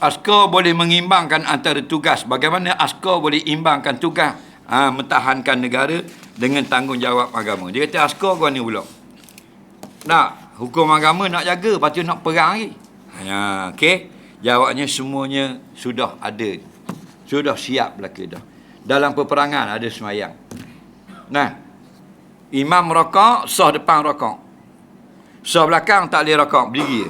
askar boleh mengimbangkan antara tugas. Bagaimana askar boleh imbangkan tugas ha, mentahankan negara dengan tanggungjawab agama. Dia kata askar kau ni pula. Nak hukum agama nak jaga, lepas tu nak perang lagi. Ya, okey. Jawabnya semuanya sudah ada. Sudah siap belaka dah. Dalam peperangan ada semayang. Nah, imam rokok, sah depan rokok. Sah belakang tak boleh rokok, berdiri.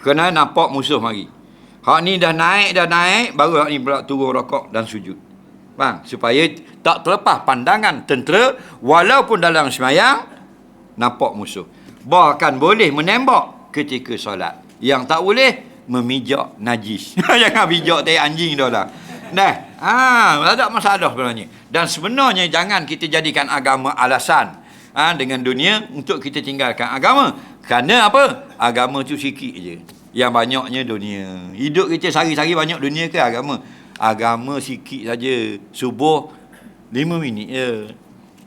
Kena nampak musuh mari. Hak ni dah naik, dah naik, baru hak ni pula turun rokok dan sujud. Faham? Supaya tak terlepas pandangan tentera, walaupun dalam semayang, nampak musuh. Bahkan boleh menembak ketika solat. Yang tak boleh, memijak najis. Jangan bijak tai anjing dah lah. Nah, ha, tak masalah sebenarnya. Dan sebenarnya jangan kita jadikan agama alasan ha, dengan dunia untuk kita tinggalkan agama. Kerana apa? Agama tu sikit je. Yang banyaknya dunia. Hidup kita sehari-hari banyak dunia ke agama? Agama sikit saja. Subuh lima minit je.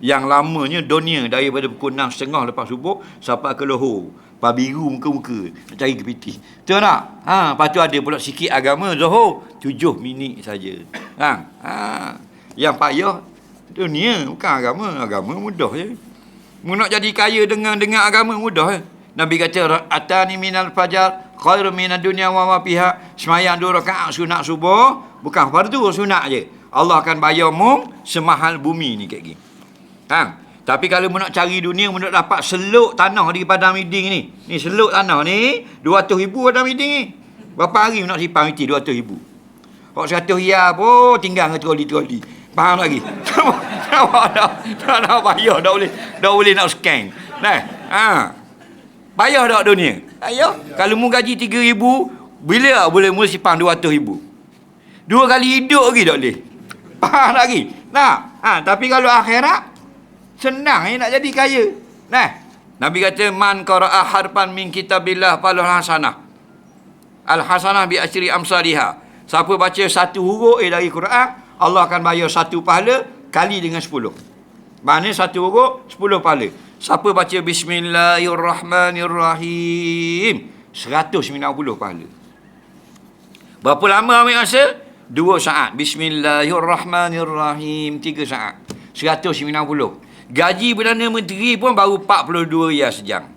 Yang lamanya dunia daripada pukul enam setengah lepas subuh sampai ke lohor. Lepas biru muka-muka. Nak cari kepiti. Betul tak? Ha, lepas tu ada pula sikit agama. Zohor. Tujuh minit saja. Ha, ha. Yang payah dunia. Bukan agama. Agama mudah je. Mu nak jadi kaya dengan dengan agama mudah je. Nabi kata atani minal fajar khairu minad dunya wa ma fiha. Semayang dua rakaat sunat subuh bukan fardu sunat je. Allah akan bayar mu semahal bumi ni kat gini. Ha? Tapi kalau mu nak cari dunia, mu nak dapat seluk tanah di padang miding ni. Ni seluk tanah ni, 200 ribu padang miding ni. Berapa hari nak simpan miti 200 ribu? Kok 100 ya pun tinggal dengan troli-troli. Faham lagi? Tak dah, tak dah bayar, dah boleh, dah boleh nak scan. Nah, ha. Bayar tak dunia? Ayo, kalau mu gaji 3000, bila boleh mula simpan 200 ribu? Dua kali hidup lagi tak boleh. Faham lagi? Nah, ha, tapi kalau akhirat, senang eh, nak jadi kaya. Nah, Nabi kata, Man qara'a harpan min kitabillah falul hasanah. Al-hasanah bi asyri amsaliha. Siapa baca satu huruf eh dari Quran, Allah akan bayar satu pahala kali dengan sepuluh. Maknanya satu huruf, sepuluh pahala. Siapa baca Bismillahirrahmanirrahim, seratus sembilan puluh pahala. Berapa lama ambil masa? Dua saat. Bismillahirrahmanirrahim. Tiga saat. Seratus sembilan puluh. Gaji Perdana Menteri pun baru 42 ya sejam.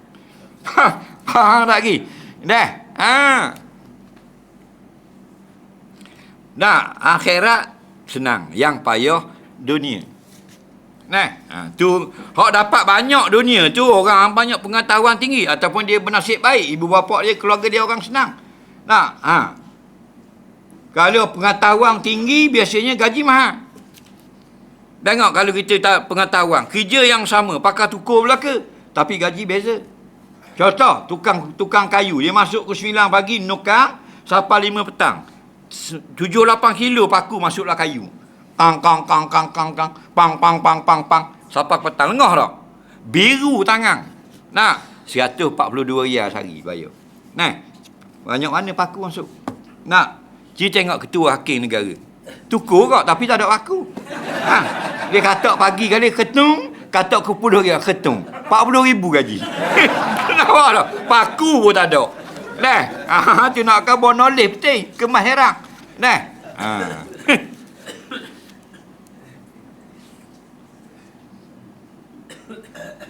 Ha, tak lagi? Dah. Ha. Nah, akhirat senang. Yang payah dunia. Nah, ha, tu hak dapat banyak dunia tu orang banyak pengetahuan tinggi ataupun dia bernasib baik, ibu bapa dia, keluarga dia orang senang. Nah, ha. Kalau pengetahuan tinggi biasanya gaji mahal. Tengok kalau kita tak pengetahuan, kerja yang sama, pakar tukur belaka, tapi gaji beza. Contoh, tukang tukang kayu, dia masuk ke 9 pagi, nukar, sampai 5 petang. 7-8 kilo paku masuklah kayu. Kang, kang, kang, kang, kang, kang, pang, pang, pang, pang, pang. Sampai petang, lengah tak? Biru tangan. Nak, 142 riyal sehari bayar. Nah, banyak mana paku masuk? Nak, Cik tengok ketua hakim negara. Tukur kok tapi tak ada paku. Ha, dia kata pagi kali ketung, kata ke puluh dia ketung. 40 ribu gaji. Kenapa tak? Paku pun tak ada. Nah, ha, tu nak kau bawa knowledge betul. Kemahiran. Nah. Ha. 哼咳咳